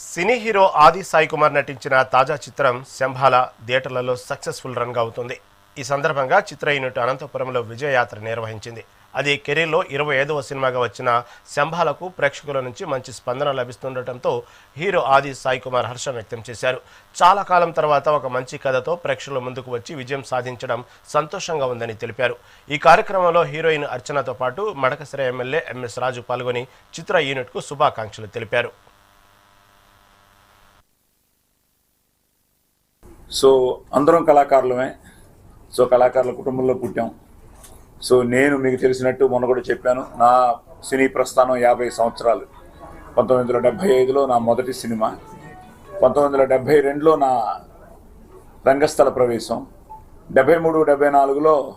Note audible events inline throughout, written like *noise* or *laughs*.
Cine hero ఆది సాయి కుమార్ నటించిన తాజా చిత్రం శంభాల థియేటర్లలో సక్సెస్ఫుల్ రన్గా అవుతుంది ఈ సందర్భంగా చిత్ర యూనిట్ అనంతపురంలో విజయయాత్ర నిర్వహించింది. అది కెరీర్లో ఇరవై ఐదవ సినిమాగా వచ్చిన శంభాలకు ప్రేక్షకుల నుంచి మంచి స్పందన లభిస్తుండటంతో హీరో ఆది సాయి కుమార్ హర్షం వ్యక్తం చేశారు. చాలా కాలం తర్వాత ఒక మంచి కథతో ప్రేక్షకుల ముందుకు వచ్చి విజయం సాధించడం సంతోషంగా ఉందని తెలిపారు. ఈ కార్యక్రమంలో హీరోయిన్ అర్చనతో పాటు మడకసిర ఎమ్మెల్యే ఎంఎస్ రాజు పాల్గొని చిత్ర యూనిట్కు శుభాకాంక్షలు తెలిపారు. సో అందరం కళాకారులమే. సో కళాకారుల కుటుంబంలో పుట్టాం. సో నేను మీకు తెలిసినట్టు మొన్న కూడా చెప్పాను నా సినీ ప్రస్థానం యాభై సంవత్సరాలు. పంతొమ్మిది వందల డెబ్భై ఐదులో నా మొదటి సినిమా. పంతొమ్మిది వందల డెబ్భై రెండులో నా రంగస్థల ప్రవేశం. డెబ్బై మూడు డెబ్బై నాలుగులో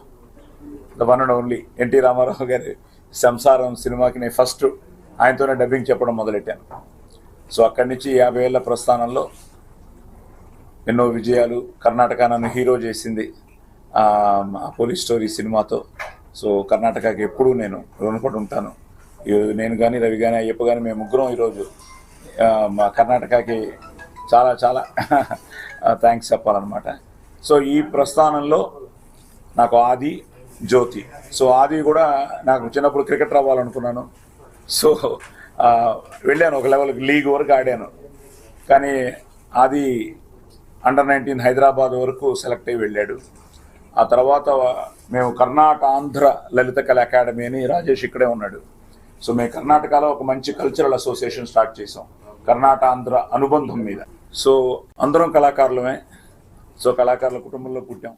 the one and only NT Rama Rao గారి సంసారం సినిమాకి నేను ఫస్ట్ ఆయనతోనే డబ్బింగ్ చెప్పడం మొదలెట్టాను. సో అక్కడి నుంచి యాభై ఏళ్ళ ప్రస్థానంలో ఎన్నో విజయాలు. కర్ణాటక నన్ను హీరో చేసింది. ఆ, పోలీస్ స్టోరీ సినిమాతో. సో కర్ణాటకకి ఎప్పుడూ నేను రుణపడి ఉంటాను. ఈరోజు నేను కానీ రవి కానీ అయ్యప్ప కానీ మేము ముగ్గురం ఈరోజు మా కర్ణాటకకి చాలా చాలా *laughs* థ్యాంక్స్ చెప్పాలన్నమాట. సో ఈ ప్రస్థానంలో నాకు ఆది జ్యోతి. సో ఆది కూడా నాకు చిన్నప్పుడు క్రికెటర్ అవ్వాలనుకున్నాను. సో వెళ్ళాను ఒక లెవెల్కి లీగ్ వరకు ఆడాను. కానీ ఆది అండర్ నైన్టీన్ హైదరాబాద్ వరకు సెలెక్ట్ అయ్యి వెళ్ళాడు. ఆ తర్వాత మేము కర్ణాటక ఆంధ్ర లలిత కళ అకాడమీ అని రాజేష్ ఇక్కడే ఉన్నాడు. సో మేము కర్ణాటకలో ఒక మంచి కల్చరల్ అసోసియేషన్ స్టార్ట్ చేసాం కర్ణాటక ఆంధ్ర అనుబంధం మీద. సో అందరం కళాకారులమే. సో కళాకారుల కుటుంబంలో పుట్టాం.